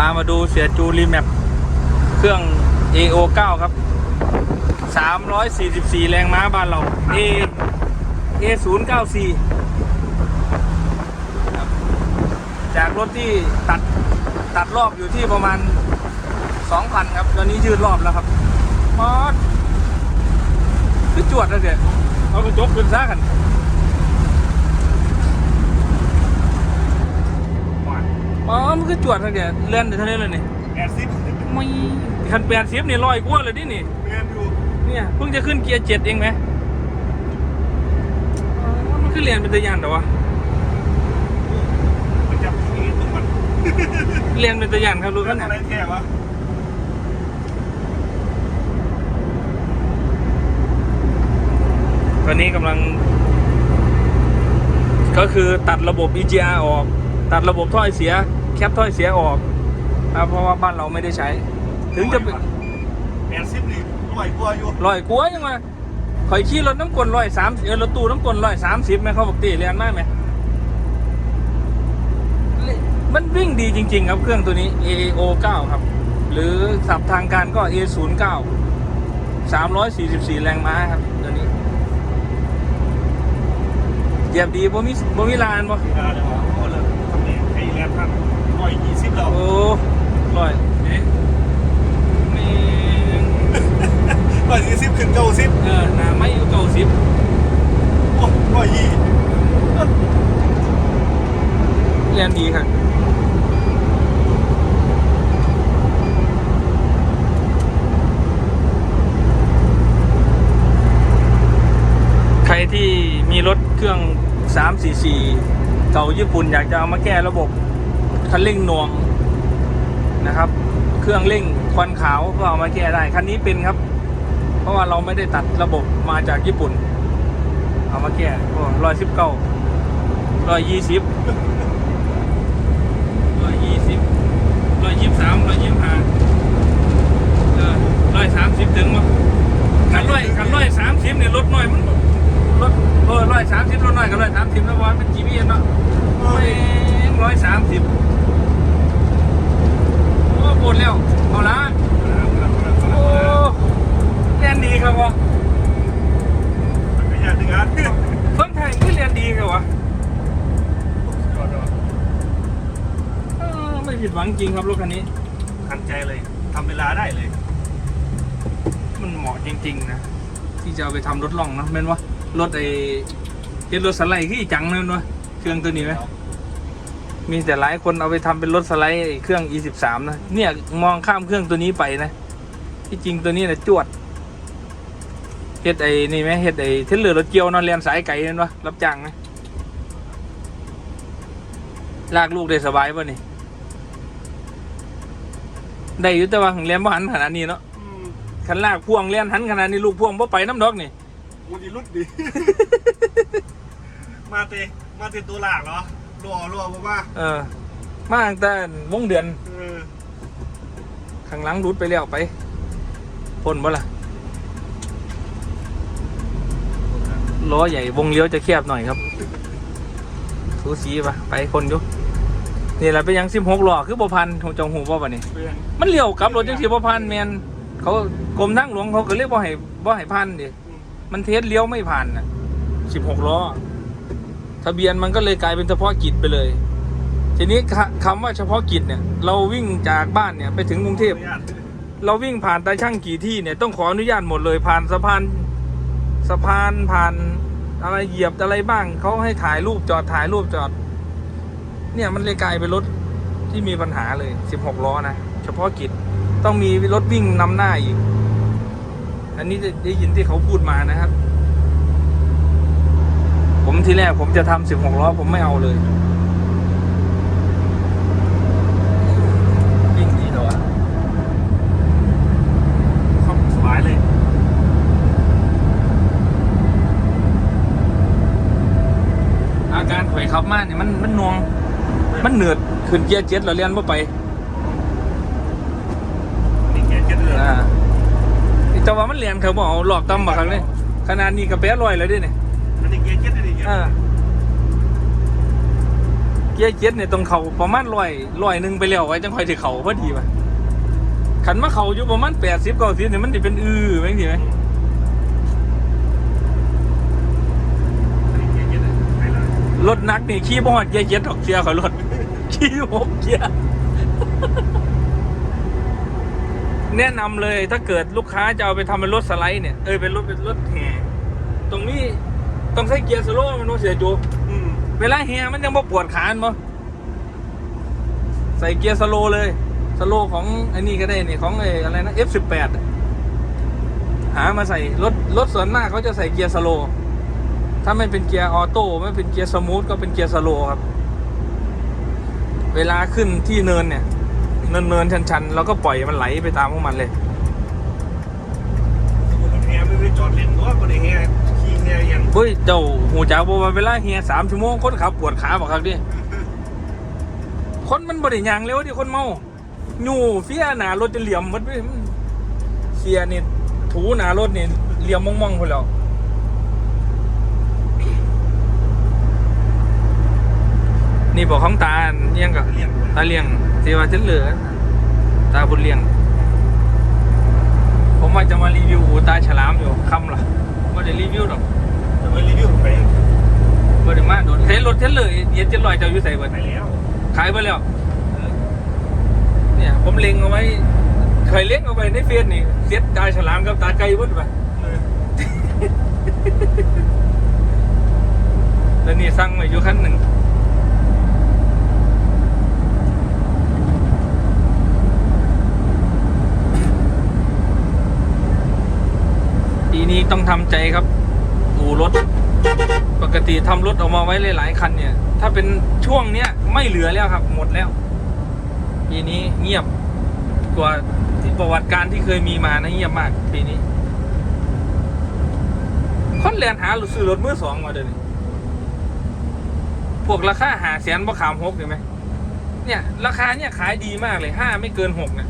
พามาดูเสียจูรีแมปเครื่อง AO 9 ครับ 344 แรงม้าบ้านเรา A A 0 9 4 จากรถที่ตัดตัดรอบอยู่ที่ประมาณ 2,000 ครับ ตอนนี้ยืดรอบแล้วครับมอดคือจวดแล้วเดี๋ยวเอากระจกขึ้นซะกัน อ๋อมันคือจวดแล้วเดี๋ยวเลื่อนเท่านี้เลยนี่แปดสิบไม่คันแปดสิบนี่ลอยกว่าเลยดินี่เงินอยู่เนี่ยเพิ่งจะขึ้นเกียร์เจ็ดเองไหมอ๋อมันคือเรียนเป็นตะยานแต่วะมันจะมีตรงมันเรียนเป็นตะยานครับรู้เรื่กัอนงเนี่ย อะไรแท้วะตอนนี้กำลัง ก็คือตัดระบบ EGR ออก ตัดระบบถ้อยเสีย แคปถ้อยเสียออกครับเพราะว่าบ้านเราไม่ได้ใช้ ถึงจะเป็นแปดสิบนี่ร้อยกว่าอยู่ลอยกลัวยังไงข่อยขี่รถน้ำกลลอยสามเออรถตู้น้ำกลลอยสามสิบไหมเขาบอกตีเรียนมากไหมมันวิ่งดีจริง ๆ ครับเครื่องตัวนี้ AO 9ครับ หรือสับทางการก็ A 0 9 344 แรงม้าครับ ตัวนี้เหยียบดีบ่มีบ่มีลานบ่ นี่ให้แล้วท่านร้อยยี่สิบแล้วโอ้ลอยเอ๊ะแม่งร้อยยี่สิบขึ้นเก้าสิบเออหน้าไม่เก้าสิบโอ้ร้อยยี่เรียนดีครับใครที่มีรถเครื่อง 344 เก่าญี่ปุ่นอยากจะเอามาแก้ระบบ คันเร่งน่วงนะครับ เครื่องเร่งควันขาวก็เอามาแก้ได้คันนี้เป็นครับ เพราะว่าเราไม่ได้ตัดระบบมาจากญี่ปุ่น เอามาแก้ร้อยสิบเก้าร้อยยี่สิบร้อยยี่สิบร้อยยี่สิบสามร้อยยี่สิบห้าเออร้อยสามสิบถึงมั้งคันร้อยคันร้อยสามสิบเนี่ยลดหน่อยมันลดเออร้อยสามสิบลดหน่อยกับร้อยสามสิบแล้ววันเป็นจีบีเนาะไม่ร้อยสามสิบโอ้ปวดแล้วเอาละโอ้เรียนดีครับวะ มันก็ยากหนึ่งอัน เพิ่งไทยไม่เรียนดีครับวะเออไม่ผิดหวั งจริงครับรถคันนี้ทันใจเลยทำเวลาได้เลย มันเหมาะจริง ๆ นะ ที่จะเอาไปทำรถล่องเนอะแม่นวะรถไอ้เฮ็ดรถสไลด์คืออีจังนั่นวะเครื่องตัวนี้ไหมมีแต่หลายคนเอาไปทำเป็นรถสไลด์ไอ้เครื่อง E13 นะเนี่ยมองข้ามเครื่องตัวนี้ไปนะที่จริงตัวนี้นะจวดเฮ็ดไอ้นี่ไหมเฮ็ดไอ้เทเลอร์รถเกียวนอนเรียนสายไก่นั่นวะรับจ้างนะลากลูกได้สบายป่ะนี่ ได้อยุติว่าเรียนบ่หันขนาดนี้เนาะอืมคันลากพ่วงเลียนหันขนาดนี้ลูกพ่วงบ่ไปน้ำดอกนี่มูดีรุดดี มาเตะมาเตะตัวหลากเหรอรัวรัวบอกว่าเออ มาตั้งแต่วงเดือนเออข้างหลังรุดไปแล้วไปพ่นบ่ล่ะล้อใหญ่วงเลี้ยวจะแคบหน่อยครับ สูสีปะไปคนอยู่ นี่แหละเป็นหยังสิบหกล้อคือบ่พันของจองหูบ่ปะนี่เพื่อนมันเลี้ยวกลับรถจังสิบ่พันแมนเขากรมทางหลวงเขาก็เรียกบ่ให้บ่ให้พันดิมันเทสเลี้ยวไม่ผ่านน่ะสิบหกล้อทะเบียนมันก็เลยกลายเป็นเฉพาะกิจไปเลย ทีนี้คคำว่าเฉพาะกิจเนี่ย เราวิ่งจากบ้านเนี่ยไปถึงกรุงเทพ เราวิ่งผ่านตาช่างกี่ที่เนี่ยต้องขออนุญาตหมดเลยผ่านสะพานสะพานผ่านอะไรเหยียบอะไรบ้างเขาให้ถ่ายรูปจอดถ่ายรูปจอด เนี่ยมันเลยกลายเป็นรถที่มีปัญหาเลยสิบหกล้อนะ เฉพาะกิจต้องมีรถวิ่งนำหน้าอีก อันนี้ได้ได้ยินที่เขาพูดมานะครับ ผมทีแรกผมจะทำสิบหกล้อผมไม่เอาเลยยิ่งดีเหรอวะขับสบายเลยอาการข่อยขับมาเนี่ยมันมันนวง มันเหนืดขึ้นเกียร์เจ็ดเราเรียนว่าไปนี่แกเจ็ดเลยอ่าแต่ว่ามันเรียนเขาบอกเอาหลอกตั้มมาครั้งนี้ขนาดนี้กระแปะลอยเลยดิเนี่ยอันนี้แกเจ็ดเลยเนี่ยอ่าเกียร์เจ็ดเนี่ยตรงเขาประมาณร้อยร้อยหนึ่งไปแล้วไว้จังค่อยถือเขาพอดีป่ะขันมาเขาอยู่ประมาณแปดสิบเก้าสิบเนี่ยมันจะเป็นอือไหมทีไหมเย็นๆไปเลยรถหนักนี่ ขี่บ่ฮอดเกียร์เจ็ดหรอกเสียขอยรถ ขี่หกเกียร์แนะนำเลยถ้าเกิดลูกค้าจะเอาไปทำเป็นรถสไลด์เนี่ยเออเป็นรถเป็นรถแห่ตรงนี้ต้องใช้เกียร์สโลว์มันต้องเสียจูอืมเวลาแห่มันยังบ่ปวดขาอันบ่ใส่เกียร์สโลว์เลยสโลว์ของไอ้นี่ก็ได้นี่ของไอ้อะไรนะ F18 อะหามาใส่รถรถส่วนมากเขาจะใส่เกียร์สโลว์ถ้าไม่เป็นเกียร์ออโต้ไม่เป็นเกียร์สมูทก็เป็นเกียร์สโลว์ครับ เวลาขึ้นที่เนินเนี่ย เนินเนินๆชันๆเราก็ปล่อยมันไหลไปตามของมันเลยคนแฮไม่ได้จอดเล่นว่าคนแฮขี่แฮยันเฮ้ยเจ้าหูจ้าบอกว่าเวลาเฮียสามชั่วโมงคนขับปวดขาบอกครับดิคนมันบริยางเร็วดิคนเมาหนูเฟียหนารถจะเหลี่ยมหมันเสียนี่ถูหนารถนี่เหลี่ยมมองๆคนแล้ว บอกของตาเลี้ยงกับเรียกตาเลี้ยงเทวาเจนเหลือ ตาบุญเลี้ยง ผมว่าจะมารีวิวอูตาฉลามอยู่คำล่ะไม่ได้รีวิวหรอกจะไปรีวิวไปบ่ได้มาโดนเทรถเทรเลยเย็นเจ็ดลอยเจ้าอยู่ใส่เบิดไปแล้วขายไปแล้วเนี่ย ผมเล็งเอาไว้เคยเล็งเอาไว้ในเฟซนี่เสียดตาฉลามกับตาไก่เบิดไปแล้วนี่สั่งไว้อยู่คันหนึ่งปี นี้ต้องทำใจครับอู่รถ ปกติทำรถออกมาไว้หลายๆคันเนี่ย ถ้าเป็นช่วงเนี้ยไม่เหลือแล้วครับ หมดแล้ว ปีนี้เงียบกว่าที่ประวัติการที่เคยมีมานะเงียบมาก ปีนี้คนแลนหาหรือซื้อรถมือสองมาเดี๋ยวนี้พวกราคาหาแสนบ่ขามหกเห็นไหมเนี่ย ราคาเนี่ยขายดีมากเลยห้าไม่เกินหกเนี่ย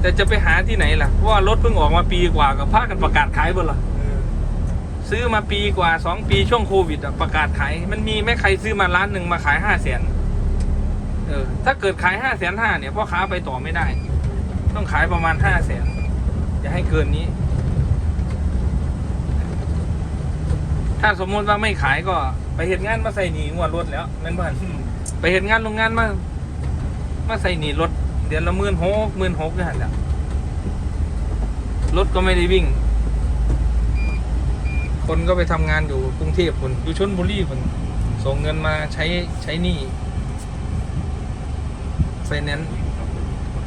แต่จะไปหาที่ไหนล่ะเพราะว่ารถเพิ่งออกมาปีกว่ากับพากันประกาศขายบนล่ะซื้อมาปีกว่าสองปีช่วงโควิดอะประกาศขายมันมีไหม่ใครซื้อมาล้านหนึ่งมาขายห้าแสนเออถ้าเกิดขายห้าแสนห้าเนี่ยพ่อค้าไปต่อไม่ได้ ต้องขายประมาณห้าแสนอย่าให้เกินนี้ ถ้าสมมติว่าไม่ขายก็ ไปเหตุงานมาใส่หนีงวดรถแล้วนั่นบ้านไปเหตุงานโรงงานมามาใส่หนีรถ เดือนละหมื่นหกหมื่นหกนี่หันแหละรถก็ไม่ได้วิ่ง คนก็ไปทำงานอยู่กรุงเทพคนอยู่ชนบุรีคนส่งเงินมาใช้ใช้หนี้ไฟแนนซ์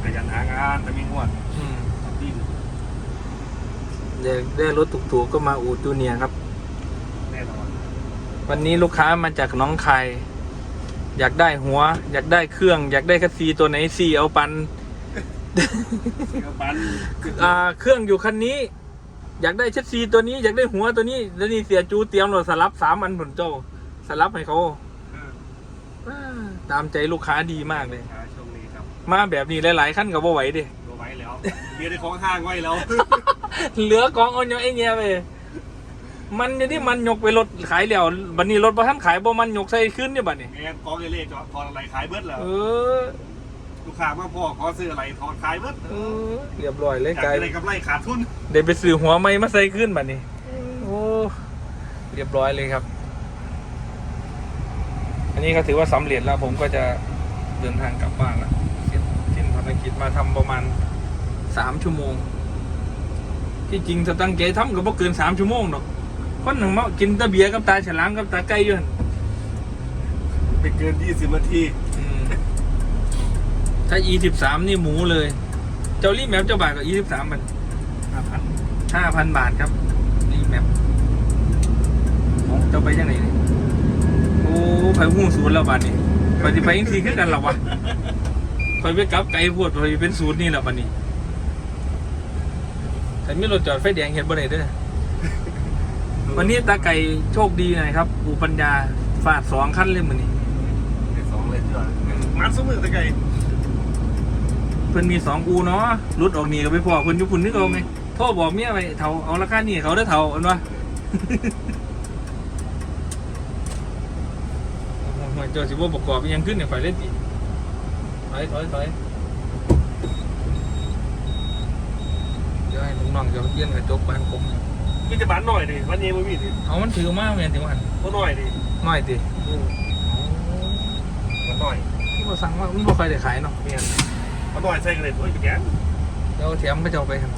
ขยันหางานแต่มีงวดดิ้นเดี๋ยวได้รถถูกๆก็มาอูดจูเนียร์ครับ แน่นอน วันนี้ลูกค้ามาจากหน้องคาย อยากได้หัว อยากได้เครื่อง อยากได้คัสซีตัวไหนซีเอาปัน เสือปันอ่า เครื่องอยู่คันนี้ อยากได้ชัดซีตัวนี้ อยากได้หัวตัวนี้ แล้วนี่เสียจูเตรียมรถสลับสามอันผลโจสลับให้เขาว้าตามใจลูกค้าดีมากเลยช่วงนี้ครับมาแบบนี้หลายๆขั้นกับว่าไหวดิ ตัวไว้แล้วเรียนในของห้างไว้แล้ว เหลือกองเอาเนาะไอ้เงี้ยไป มันอยู่ที่มันยกไปรถขายแล้วบัดนี้รถบ่ทันขายบ่มันยกใส่ขึ้นเนี่ยบัดนี้แอนกองเล่ๆจอดทอนอะไรขายเบิดแล้วเออลูกค้ามาพ่อขอซื้ออะไรทอนขายเบิดเออเรียบร้อยเลยอยากกลายอะไรกำไรขาดทุนเดี๋ยวไปซื้อหัวไม้มาใส่ขึ้นบัดนี้โอ้เรียบร้อยเลยครับ อันนี้ก็ถือว่าสำเร็จแล้ว ผมก็จะเดินทางกลับบ้านแล้วเสร็จสิ้นภารกิจมาทำประมาณสามชั่วโมง ที่จริงถ้าตั้งใจทำก็บ่เกินสามชั่วโมงหรอก คนหนึ่งมากินแตะเบียร์กับตาฉลามกับตาไก่อยู่หั่นไปเกิน20นาทีอืมถ้า e สิบสามนี่หมูเลย เจ้ารีแมปเจ้าบาทกับ e สิบสามมัน5,000ห้าพันบาทครับรีแมปเอาเจ้าไปยังไงนี่โอ้ไปหู้ศูนย์แล้วบาทนี่ไปที่ไปยังทีขึ้นกันหรอวะคอยไปกลับไกลพวดคอยเป็นศูนย์นี่แหละบาทนี้แต่มีรถจอดไฟแดงเห็นบ่ได้เด้อ วันนี้ตาไก่โชคดีหน่อยครับอูปัญญาฟาดสองขั้นเลยมือนี้ไปสองเลยเจ้ามันสมือตะไกเพิ่นมีสองอูเนาะรุดออกหนีก็ไปพอเพิ่นอยุพุ่นนึกเอาไหมพ่อบอกเมียไปเท่าเอาราคานี่เขาได้อเท่าอันวะโอ้โหเจ้าสิบ่ประกอบอิหยังขึ้นเนี่ยไฟเล่นติถอยถอยถอยเดี๋ยวให้น้องๆเดี๋ยวเปลี่ยนกระจกบานกล มมีแต่บ้านหน่อยดิบ้านเย็นไม่มีดิเอามันถือมาแม่นถึงวันก็หน่อยดิน้อยติอืมบ้านหน่อยที่บ่สั่งว่ามันบ่ค่อยได้ขายเนาะเมียนบ้านหน่อยใส่กันเลยโอ้ยแกนเดี๋ยวแถมก็จะเอาไปครับ